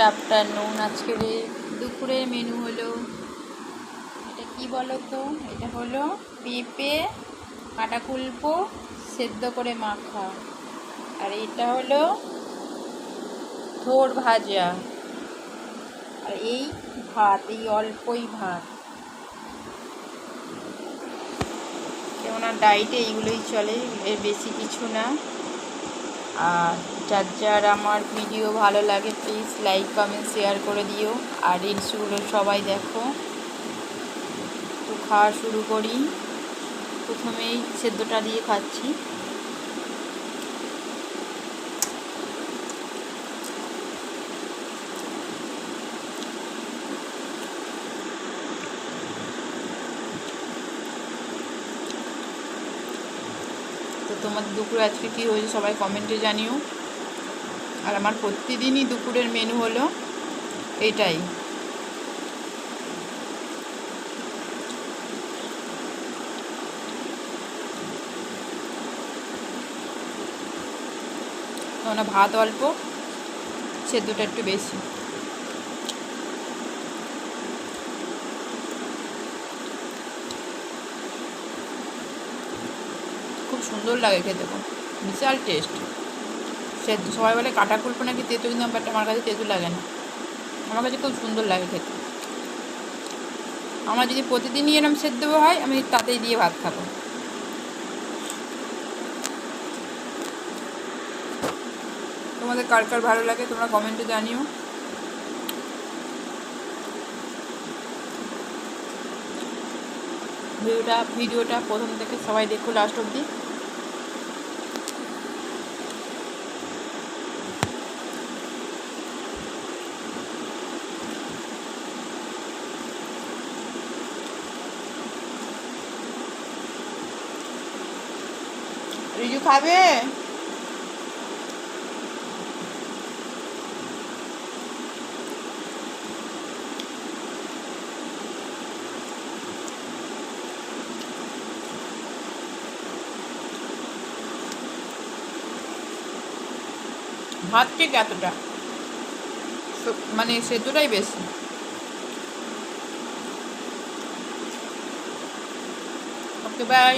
Afternoon. আজকের দুপুরের menu হলো, এটা কি বলো তো? এটা হলো পেঁপে কাটা কুলপো, সেদ্ধ করে মাখা। আর এটা হলো থোর ভাজা। আর এই ভাত, এই অল্পই ভাত। কেননা ডায়েটে এইগুলোই চলে, এর বেশি কিছু না। আর যার যার আমার ভিডিও ভালো লাগে প্লিজ লাইক কমেন্ট শেয়ার করে দিও। আর রিলসগুলো সবাই দেখো। তো খাওয়া শুরু করি। প্রথমেই সেদ্ধটা দিয়ে খাচ্ছি। তোমাদের দুপুরে আজকে কী হয়েছে সবাই কমেন্টে জানিও। আর আমার প্রতিদিনই দুপুরের মেনু হলো এটাই ভাত অল্প, সেদ্ধটা একটু বেশি। খুব সুন্দর লাগে খেতে বিশাল টেস্ট সেদ্ধ সবাই বলে কাটা কুলপো নাকি তেতো, কিন্তু বাট আমার কাছে তেতো লাগে না। আমার কাছে খুব সুন্দর লাগে খেতে। আমার যদি প্রতিদিনই এরম সেদ্ধ হয়, আমি তাতেই দিয়ে ভাত খাব। তোমাদের কার কার ভালো লাগে, তোমরা কমেন্টে জানিও। ভিডিওটা ভিডিওটা প্রথম থেকে সবাই দেখো লাস্ট অবধি। রিজু খাবে ভাত ঠিক এতটা? মানে সেদ্ধটাই বেশি। Okay bye